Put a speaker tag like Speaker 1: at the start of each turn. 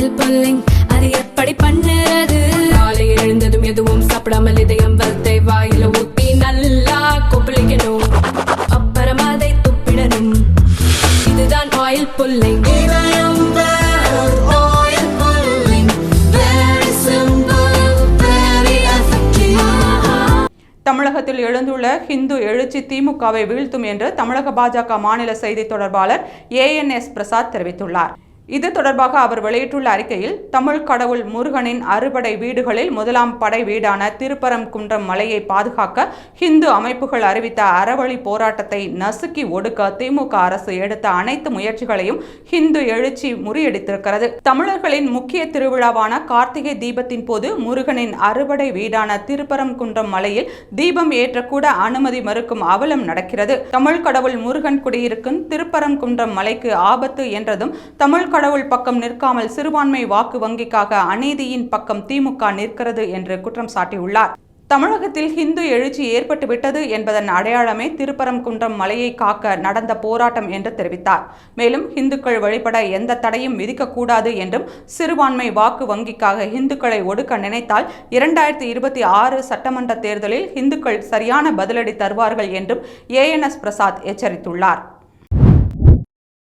Speaker 1: Oil pulling அது எப்படி பண்ணுறது? காலை எழுந்ததும் எதுவும் சாப்பிடாமல் இதயம் வளர்த்தை வாயில ஊத்தி நல்லா கொப்பளிக்கணும். அப்புறம் அதை துப்பிடணும். இதுதான் ஆயில் புல்லிங்
Speaker 2: தமிழகத்தில் எழுந்துள்ள ஹிந்து எழுச்சி திமுகவை வீழ்த்தும் என்று தமிழக பாஜக மாநில செய்தி தொடர்பாளர் ஏ என் எஸ் பிரசாத் தெரிவித்துள்ளார். இது தொடர்பாக அவர் வெளியிட்டுள்ள அறிக்கையில் தமிழ் கடவுள் முருகனின் அறுபடை வீடுகளில் முதலாம் படை வீடான திருப்பரங்குன்றம் மலையை பாதுகாக்க ஹிந்து அமைப்புகள் அறிவித்த அறவழி போராட்டத்தை நசுக்கி ஒடுக்க திமுக அரசு எடுத்த அனைத்து முயற்சிகளையும் ஹிந்து எழுச்சி முறியடித்திருக்கிறது. தமிழர்களின் முக்கிய திருவிழாவான கார்த்திகை தீபத்தின் போது முருகனின் அறுபடை வீடான திருப்பரங்குன்றம் மலையில் தீபம் ஏற்றக்கூட அனுமதி மறுக்கும் அவலம் நடக்கிறது. தமிழ் கடவுள் முருகன் குடியிருக்கும் திருப்பரங்குன்றம் மலைக்கு ஆபத்து என்றதும் தமிழ் கடவுள் பக்கம் நிற்காமல் சிறுபான்மை வாக்கு வங்கிக்காக அநீதியின் பக்கம் திமுக நிற்கிறது என்று குற்றம் சாட்டியுள்ளார். தமிழகத்தில் ஹிந்து எழுச்சி ஏற்பட்டுவிட்டது என்பதன் அடையாளமே திருப்பரங்குன்றம் மலையை காக்க நடந்த போராட்டம் என்று தெரிவித்தார். மேலும் இந்துக்கள் வழிபட எந்த தடையும் விதிக்கக்கூடாது என்றும் சிறுபான்மை வாக்கு வங்கிக்காக இந்துக்களை ஒடுக்க நினைத்தால் இரண்டாயிரத்தி இருபத்தி ஆறு சட்டமன்ற தேர்தலில் இந்துக்கள் சரியான பதிலடி தருவார்கள் என்றும் ஏஎன்எஸ் பிரசாத் எச்சரித்துள்ளார்.